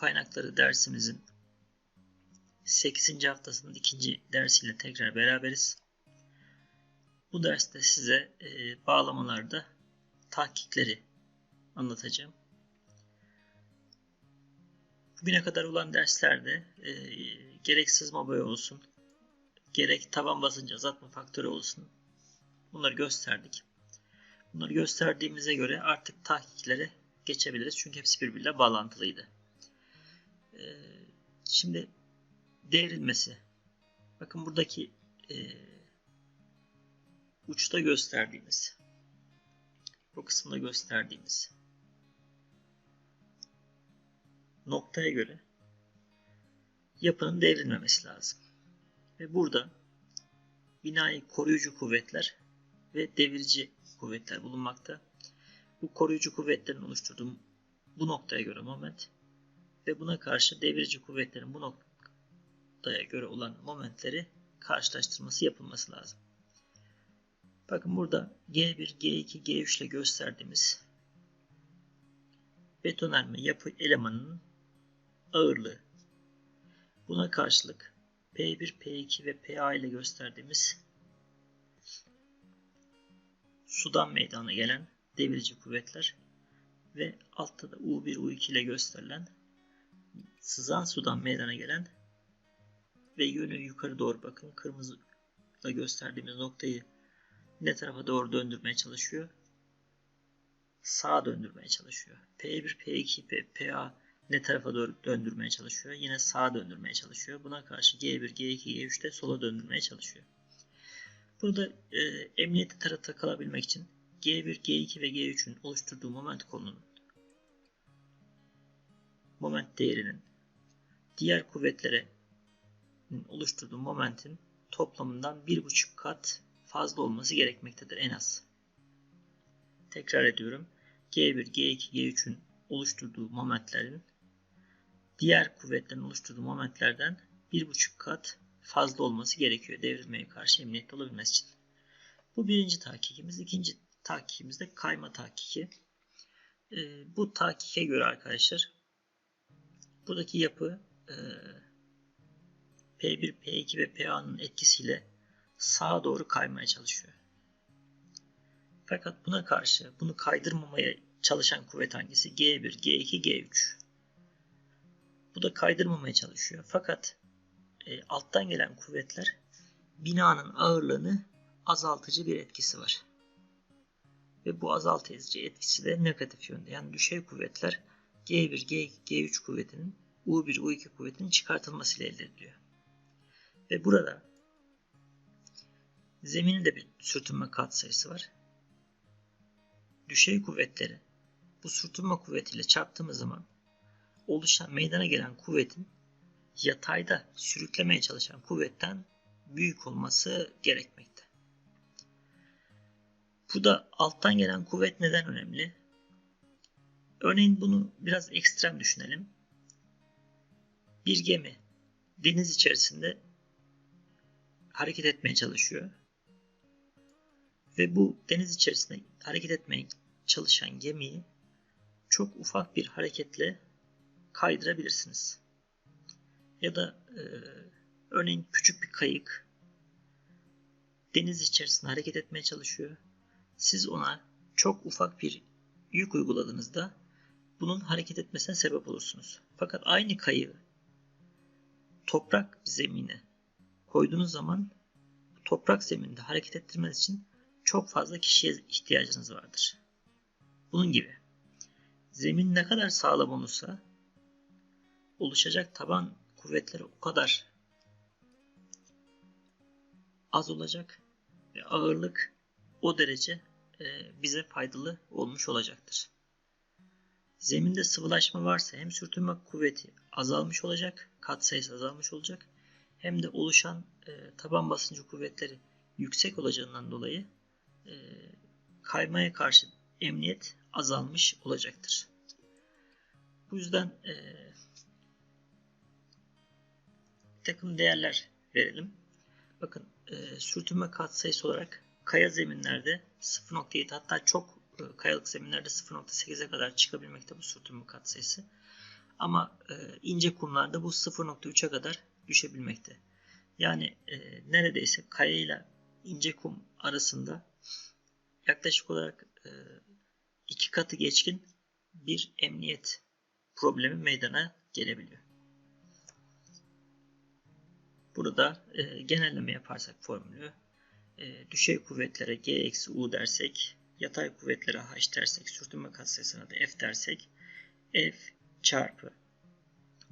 kaynakları dersimizin 8. haftasının ikinci dersiyle tekrar beraberiz. Bu derste size e, bağlamalarda tahkikleri anlatacağım. Bugüne kadar olan derslerde e, gerek sızma boya olsun, gerek taban basıncı azaltma faktörü olsun bunları gösterdik. Bunları gösterdiğimize göre artık tahkiklere geçebiliriz. Çünkü hepsi birbiriyle bağlantılıydı. Ee, şimdi devrilmesi. Bakın buradaki e, uçta gösterdiğimiz bu kısımda gösterdiğimiz noktaya göre yapının devrilmemesi lazım. Ve burada binayı koruyucu kuvvetler ve devirici kuvvetler bulunmakta. Bu koruyucu kuvvetlerin oluşturduğu bu noktaya göre moment ve buna karşı devirici kuvvetlerin bu noktaya göre olan momentleri karşılaştırması yapılması lazım. Bakın burada G1, G2, G3 ile gösterdiğimiz betonarme yapı elemanının ağırlığı. Buna karşılık P1, P2 ve PA ile gösterdiğimiz sudan meydana gelen devirici kuvvetler ve altta da U1, U2 ile gösterilen sızan sudan meydana gelen ve yönü yukarı doğru bakın kırmızı ile gösterdiğimiz noktayı ne tarafa doğru döndürmeye çalışıyor? Sağa döndürmeye çalışıyor. P1, P2, P, PA ne tarafa doğru döndürmeye çalışıyor? Yine sağa döndürmeye çalışıyor. Buna karşı G1, G2, G3 de sola döndürmeye çalışıyor. Burada e, emniyeti tarafta kalabilmek için G1, G2 ve G3'ün oluşturduğu moment konunun moment değerinin diğer kuvvetlere oluşturduğu momentin toplamından 1,5 kat fazla olması gerekmektedir en az. Tekrar ediyorum. G1, G2, G3'ün oluşturduğu momentlerin diğer kuvvetlerin oluşturduğu momentlerden 1,5 kat fazla olması gerekiyor devrilmeye karşı emniyetli olabilmesi için. Bu birinci tahkikimiz. İkinci tahkikimiz de kayma tahkiki. E, bu tahkike göre arkadaşlar buradaki yapı P1, P2 ve PA'nın etkisiyle sağa doğru kaymaya çalışıyor. Fakat buna karşı bunu kaydırmamaya çalışan kuvvet hangisi? G1, G2, G3. Bu da kaydırmamaya çalışıyor. Fakat e, alttan gelen kuvvetler binanın ağırlığını azaltıcı bir etkisi var. Ve bu azaltıcı etkisi de negatif yönde. Yani düşey kuvvetler G1, G2, G3 kuvvetinin U1, U2 kuvvetinin çıkartılmasıyla elde ediliyor. Ve burada zeminin de bir sürtünme katsayısı var. Düşey kuvvetleri bu sürtünme kuvvetiyle çarptığımız zaman oluşan meydana gelen kuvvetin yatayda sürüklemeye çalışan kuvvetten büyük olması gerekmekte. Bu da alttan gelen kuvvet neden önemli? Örneğin bunu biraz ekstrem düşünelim. Bir gemi deniz içerisinde hareket etmeye çalışıyor. Ve bu deniz içerisinde hareket etmeye çalışan gemiyi çok ufak bir hareketle kaydırabilirsiniz. Ya da e, örneğin küçük bir kayık deniz içerisinde hareket etmeye çalışıyor. Siz ona çok ufak bir yük uyguladığınızda bunun hareket etmesine sebep olursunuz. Fakat aynı kayığı toprak zemine koyduğunuz zaman toprak zeminde hareket ettirmeniz için çok fazla kişiye ihtiyacınız vardır. Bunun gibi zemin ne kadar sağlam olursa oluşacak taban kuvvetleri o kadar az olacak ve ağırlık o derece e, bize faydalı olmuş olacaktır. Zeminde sıvılaşma varsa hem sürtünme kuvveti azalmış olacak, kat sayısı azalmış olacak hem de oluşan e, taban basıncı kuvvetleri yüksek olacağından dolayı e, kaymaya karşı emniyet azalmış olacaktır. Bu yüzden e, takım değerler verelim. Bakın e, sürtünme katsayısı olarak kaya zeminlerde 0.7 hatta çok e, kayalık zeminlerde 0.8'e kadar çıkabilmekte bu sürtünme katsayısı. Ama e, ince kumlarda bu 0.3'e kadar düşebilmekte. Yani e, neredeyse kaya ile ince kum arasında yaklaşık olarak e, iki katı geçkin bir emniyet problemi meydana gelebiliyor. Burada e, genelleme yaparsak formülü e, düşey kuvvetlere G eksi U dersek yatay kuvvetlere H dersek sürtünme katsayısına da F dersek F çarpı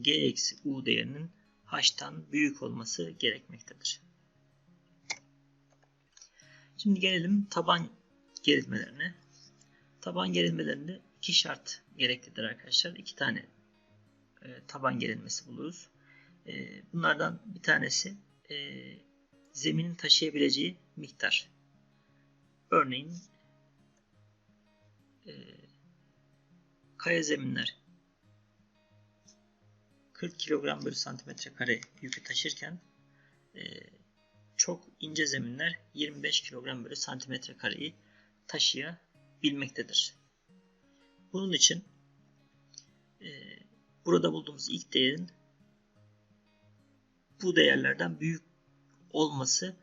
G eksi U değerinin H'tan büyük olması gerekmektedir. Şimdi gelelim taban gerilmelerine. Taban gerilmelerinde iki şart gereklidir arkadaşlar. İki tane e, taban gerilmesi buluruz. E, bunlardan bir tanesi e, zeminin taşıyabileceği miktar. Örneğin e, kaya zeminler 40 kilogram bölü santimetre kare yükü taşırken e, çok ince zeminler 25 kilogram bölü santimetre kareyi taşıyabilmektedir. Bunun için e, burada bulduğumuz ilk değerin bu değerlerden büyük olması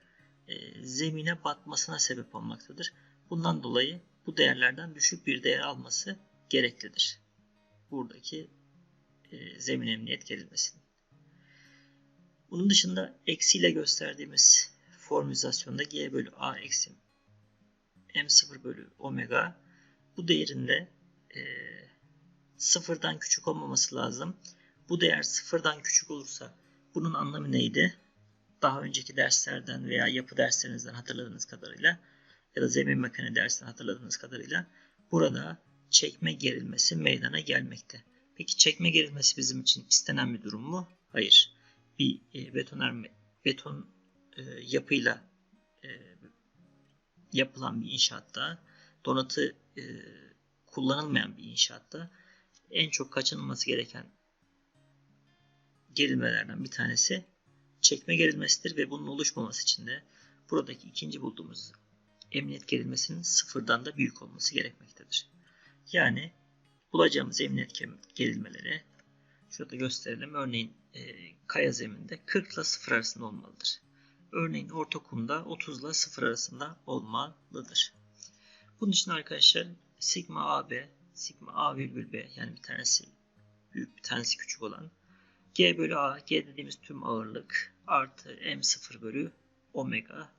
e, zemine batmasına sebep olmaktadır. Bundan dolayı bu değerlerden düşük bir değer alması gereklidir. Buradaki e, zemin emniyet gerilmesinin. Bunun dışında eksiyle gösterdiğimiz formülizasyonda g bölü a eksi m0 bölü omega bu değerinde e, sıfırdan küçük olmaması lazım. Bu değer sıfırdan küçük olursa bunun anlamı neydi? Daha önceki derslerden veya yapı derslerinizden hatırladığınız kadarıyla ya da zemin mekaniği dersinden hatırladığınız kadarıyla burada çekme gerilmesi meydana gelmekte. Peki çekme gerilmesi bizim için istenen bir durum mu? Hayır. Bir e, betoner beton e, yapıyla e, yapılan bir inşaatta donatı e, kullanılmayan bir inşaatta en çok kaçınılması gereken gerilmelerden bir tanesi çekme gerilmesidir ve bunun oluşmaması için de buradaki ikinci bulduğumuz emniyet gerilmesinin sıfırdan da büyük olması gerekmektedir. Yani bulacağımız emniyet gerilmeleri şurada gösterelim. Örneğin e, kaya zeminde 40 ile 0 arasında olmalıdır. Örneğin orta kumda 30 ile 0 arasında olmalıdır. Bunun için arkadaşlar sigma AB, sigma A virgül B yani bir tanesi büyük bir tanesi küçük olan G bölü A, G dediğimiz tüm ağırlık artı M0 bölü omega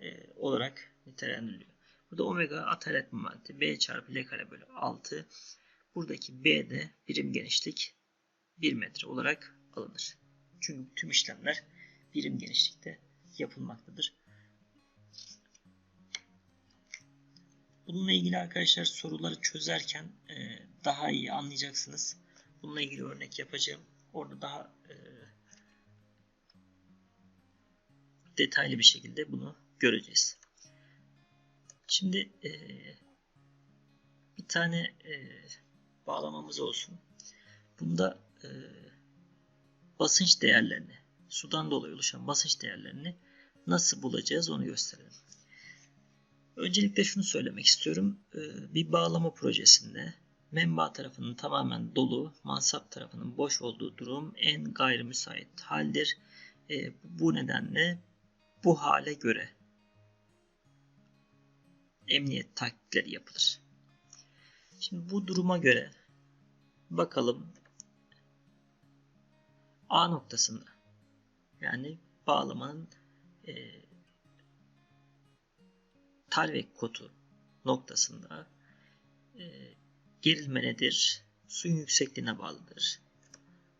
e, olarak nitelendiriliyor. Burada omega atalet momenti B çarpı L kare bölü 6. Buradaki B de birim genişlik 1 metre olarak alınır. Çünkü tüm işlemler birim genişlikte yapılmaktadır. Bununla ilgili arkadaşlar soruları çözerken e, daha iyi anlayacaksınız. Bununla ilgili örnek yapacağım. Orada daha e, detaylı bir şekilde bunu göreceğiz. Şimdi e, bir tane bağlamamız olsun. Bunda e, basınç değerlerini, sudan dolayı oluşan basınç değerlerini nasıl bulacağız onu gösterelim. Öncelikle şunu söylemek istiyorum. E, bir bağlama projesinde menba tarafının tamamen dolu, mansap tarafının boş olduğu durum en gayrimüsait haldir. E, bu nedenle bu hale göre emniyet taktikleri yapılır. Şimdi bu duruma göre bakalım A noktasında yani bağlamanın e, talvek kotu noktasında e, gerilme nedir? Suyun yüksekliğine bağlıdır.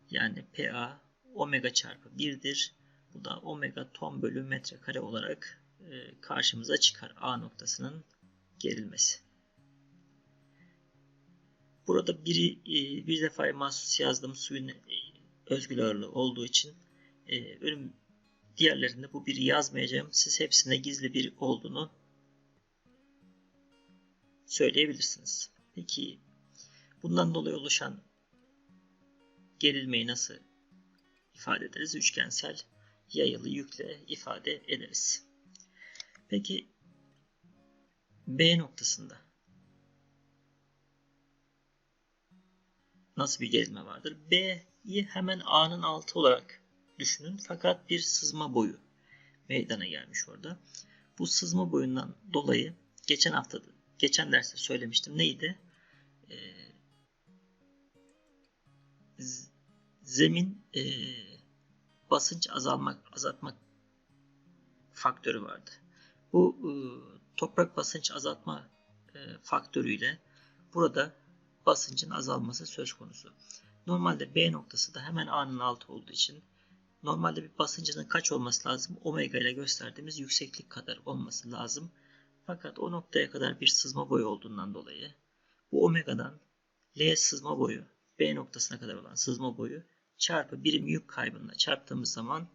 Yani PA omega çarpı 1'dir. Bu da omega ton bölü metrekare olarak e, karşımıza çıkar A noktasının gerilmesi. Burada biri e, bir defa mahsus yazdığım suyun e, özgül ağırlığı olduğu için önüm diğerlerinde bu biri yazmayacağım. Siz hepsinde gizli bir olduğunu söyleyebilirsiniz. Peki bundan dolayı oluşan gerilmeyi nasıl ifade ederiz? Üçgensel yayılı yükle ifade ederiz. Peki B noktasında nasıl bir gerilme vardır? B'yi hemen A'nın altı olarak düşünün. Fakat bir sızma boyu meydana gelmiş orada. Bu sızma boyundan dolayı geçen hafta geçen derste söylemiştim. Neydi? Ee, zemin e, basınç azalmak azaltmak faktörü vardı. Bu e, toprak basınç azaltma e, faktörüyle burada basıncın azalması söz konusu. Normalde B noktası da hemen A'nın altı olduğu için normalde bir basıncının kaç olması lazım? Omega ile gösterdiğimiz yükseklik kadar olması lazım. Fakat o noktaya kadar bir sızma boyu olduğundan dolayı bu omega'dan L sızma boyu B noktasına kadar olan sızma boyu çarpı birim yük kaybına çarptığımız zaman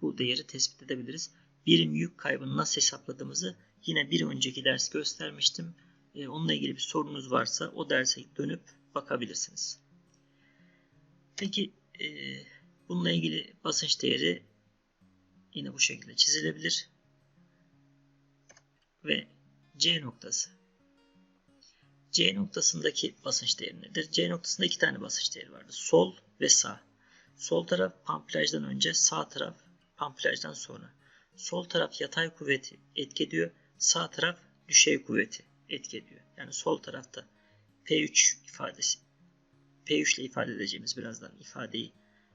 bu değeri tespit edebiliriz. Birim yük kaybını nasıl hesapladığımızı yine bir önceki ders göstermiştim. E, onunla ilgili bir sorunuz varsa o derse dönüp bakabilirsiniz. Peki e, bununla ilgili basınç değeri yine bu şekilde çizilebilir. Ve C noktası. C noktasındaki basınç değeri nedir? C noktasında iki tane basınç değeri vardır. Sol ve sağ. Sol taraf pamplajdan önce, sağ taraf pamplajdan sonra. Sol taraf yatay kuvveti etki ediyor, sağ taraf düşey kuvveti etki ediyor. Yani sol tarafta P3 ifadesi, P3 ile ifade edeceğimiz birazdan ifadeyi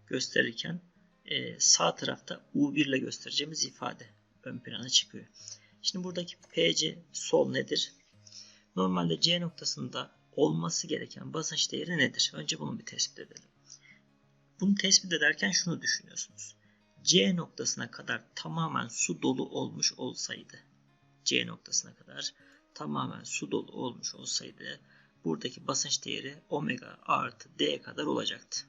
gösterirken e, sağ tarafta U1 ile göstereceğimiz ifade ön plana çıkıyor. Şimdi buradaki PC sol nedir? Normalde C noktasında olması gereken basınç değeri nedir? Önce bunu bir tespit edelim. Bunu tespit ederken şunu düşünüyorsunuz. C noktasına kadar tamamen su dolu olmuş olsaydı, C noktasına kadar tamamen su dolu olmuş olsaydı buradaki basınç değeri omega artı D kadar olacaktı.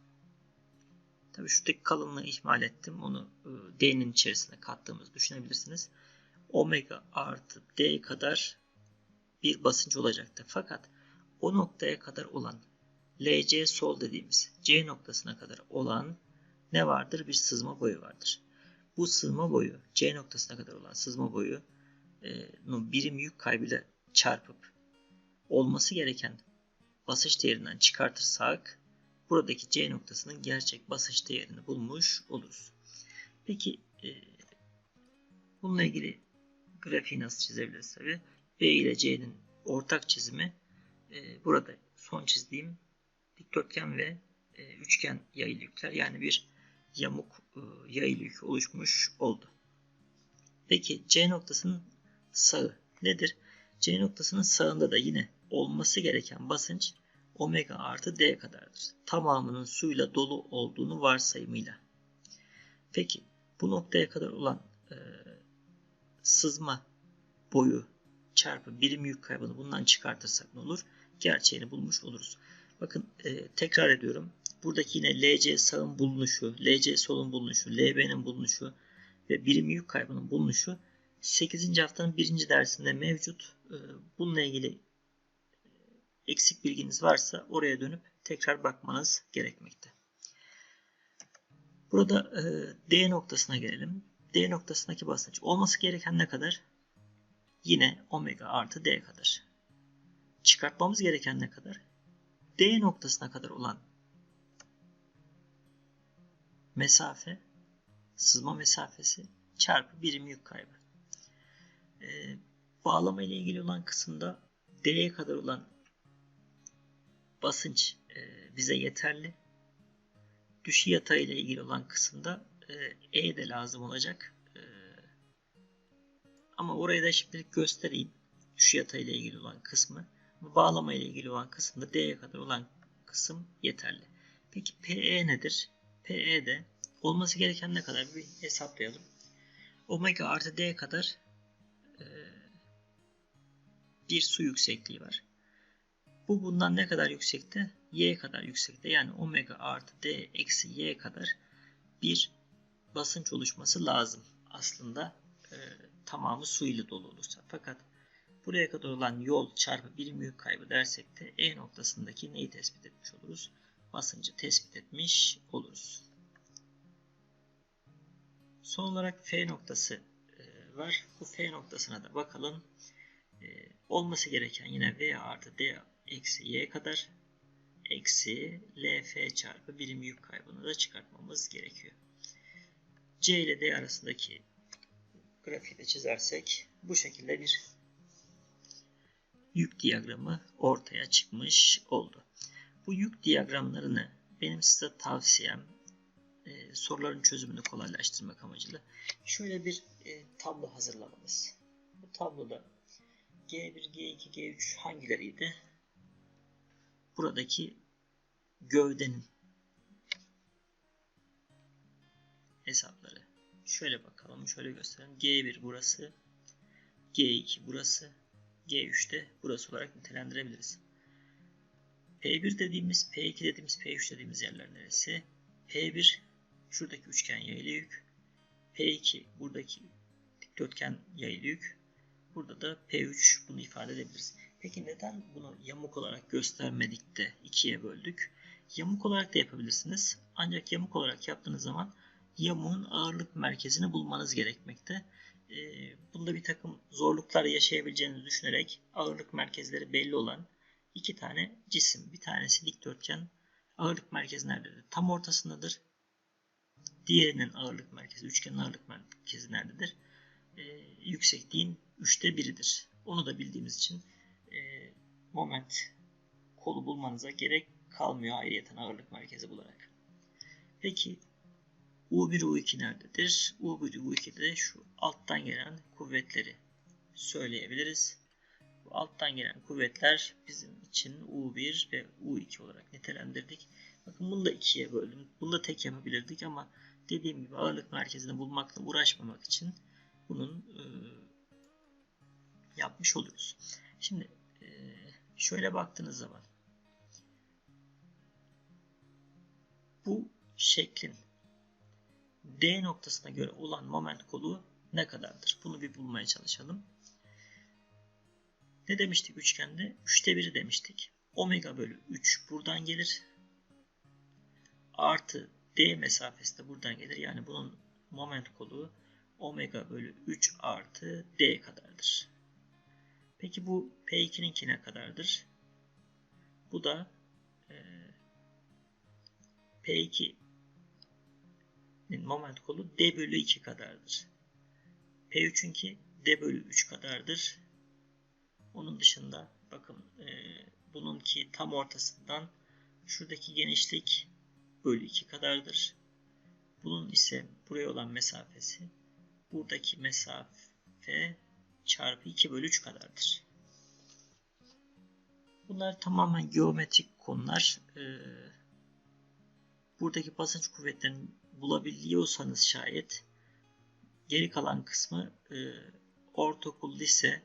Tabi şuradaki kalınlığı ihmal ettim. Onu e, D'nin içerisine kattığımızı düşünebilirsiniz. Omega artı D kadar bir basınç olacaktı. Fakat o noktaya kadar olan LC sol dediğimiz C noktasına kadar olan ne vardır? Bir sızma boyu vardır. Bu sızma boyu C noktasına kadar olan sızma boyu e, birim yük kaybıyla çarpıp olması gereken basınç değerinden çıkartırsak buradaki C noktasının gerçek basınç değerini bulmuş oluruz. Peki e, bununla ilgili grafiği nasıl çizebiliriz tabi? B ile C'nin ortak çizimi e, burada son çizdiğim dikdörtgen ve e, üçgen yaylı yani bir yamuk e, yaylı oluşmuş oldu. Peki C noktasının sağı nedir? C noktasının sağında da yine olması gereken basınç omega artı D kadardır. Tamamının suyla dolu olduğunu varsayımıyla. Peki bu noktaya kadar olan e, sızma boyu çarpı birim yük kaybını bundan çıkartırsak ne olur? Gerçeğini bulmuş oluruz. Bakın e, tekrar ediyorum. Buradaki yine LC sağın bulunuşu, LC solun bulunuşu, LB'nin bulunuşu ve birim yük kaybının bulunuşu 8. haftanın 1. dersinde mevcut. E, bununla ilgili e, eksik bilginiz varsa oraya dönüp tekrar bakmanız gerekmekte. Burada e, D noktasına gelelim. D noktasındaki basınç olması gereken ne kadar? Yine omega artı D kadar. Çıkartmamız gereken ne kadar? D noktasına kadar olan mesafe, sızma mesafesi çarpı birim yük kaybı. Ee, bağlama ile ilgili olan kısımda D'ye kadar olan basınç e, bize yeterli. Düşü yatay ile ilgili olan kısımda e, E de lazım olacak. E, ama orayı da şimdilik göstereyim. Düşü yatay ile ilgili olan kısmı bağlama ile ilgili olan kısımda D'ye kadar olan kısım yeterli. Peki PE nedir? PE de olması gereken ne kadar bir hesaplayalım. Omega artı D kadar e, bir su yüksekliği var. Bu bundan ne kadar yüksekte? Y kadar yüksekte. Yani omega artı D eksi Y kadar bir basınç oluşması lazım. Aslında e, tamamı su ile dolu olursa. Fakat Buraya kadar olan yol çarpı birim yük kaybı dersek de E noktasındaki neyi tespit etmiş oluruz? Basıncı tespit etmiş oluruz. Son olarak F noktası e, var. Bu F noktasına da bakalım. E, olması gereken yine V artı D eksi Y kadar. eksi LF çarpı birim yük kaybını da çıkartmamız gerekiyor. C ile D arasındaki grafiği de çizersek bu şekilde bir yük diyagramı ortaya çıkmış oldu. Bu yük diyagramlarını benim size tavsiyem e, soruların çözümünü kolaylaştırmak amacıyla şöyle bir e, tablo hazırlamanız. Bu tabloda G1, G2, G3 hangileriydi? Buradaki gövdenin hesapları. Şöyle bakalım, şöyle gösterelim. G1 burası, G2 burası, G3'te burası olarak nitelendirebiliriz. P1 dediğimiz, P2 dediğimiz, P3 dediğimiz yerler neresi? P1 şuradaki üçgen yaylı yük. P2 buradaki dikdörtgen yaylı yük. Burada da P3 bunu ifade edebiliriz. Peki neden bunu yamuk olarak göstermedik de ikiye böldük? Yamuk olarak da yapabilirsiniz. Ancak yamuk olarak yaptığınız zaman yamuğun ağırlık merkezini bulmanız gerekmekte. Ee, bunda bir takım zorluklar yaşayabileceğinizi düşünerek ağırlık merkezleri belli olan iki tane cisim. Bir tanesi dikdörtgen ağırlık merkezi nerededir? Tam ortasındadır. Diğerinin ağırlık merkezi, üçgenin ağırlık merkezi nerededir? Ee, yüksekliğin üçte biridir. Onu da bildiğimiz için e, moment kolu bulmanıza gerek kalmıyor ayrıyeten ağırlık merkezi bularak. Peki U1, U2 nerededir? U1, U2'de şu alttan gelen kuvvetleri söyleyebiliriz. Bu alttan gelen kuvvetler bizim için U1 ve U2 olarak nitelendirdik. Bakın bunu da ikiye böldüm. Bunu da tek yapabilirdik ama dediğim gibi ağırlık merkezini bulmakla uğraşmamak için bunun e, yapmış oluruz. Şimdi e, şöyle baktığınız zaman bu şeklin D noktasına göre olan moment kolu ne kadardır? Bunu bir bulmaya çalışalım. Ne demiştik üçgende? 3'te 1'i demiştik. Omega bölü 3 buradan gelir. Artı D mesafesi de buradan gelir. Yani bunun moment kolu omega bölü 3 artı D kadardır. Peki bu P2'ninki ne kadardır? Bu da e, P2'nin moment kolu D bölü 2 kadardır. P3'ünki D bölü 3 kadardır. Onun dışında bakın e, bununki tam ortasından şuradaki genişlik bölü 2 kadardır. Bunun ise buraya olan mesafesi buradaki mesafe çarpı 2 bölü 3 kadardır. Bunlar tamamen geometrik konular. Ee, buradaki basınç kuvvetlerini bulabiliyorsanız şayet geri kalan kısmı e, ortaokul, lise,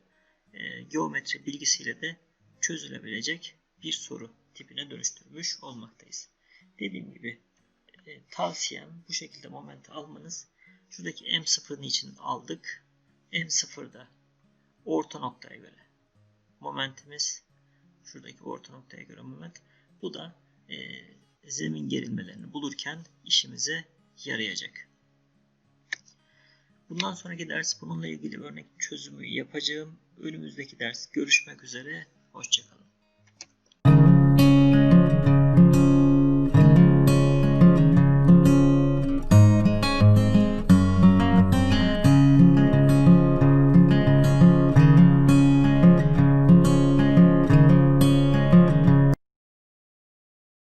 e, geometri bilgisiyle de çözülebilecek bir soru tipine dönüştürmüş olmaktayız. Dediğim gibi e, tavsiyem bu şekilde moment almanız. Şuradaki M0'ın için aldık. M0'da orta noktaya göre momentimiz şuradaki orta noktaya göre moment. Bu da e, zemin gerilmelerini bulurken işimize yarayacak. Bundan sonraki ders bununla ilgili örnek çözümü yapacağım. Önümüzdeki ders görüşmek üzere. Hoşçakalın.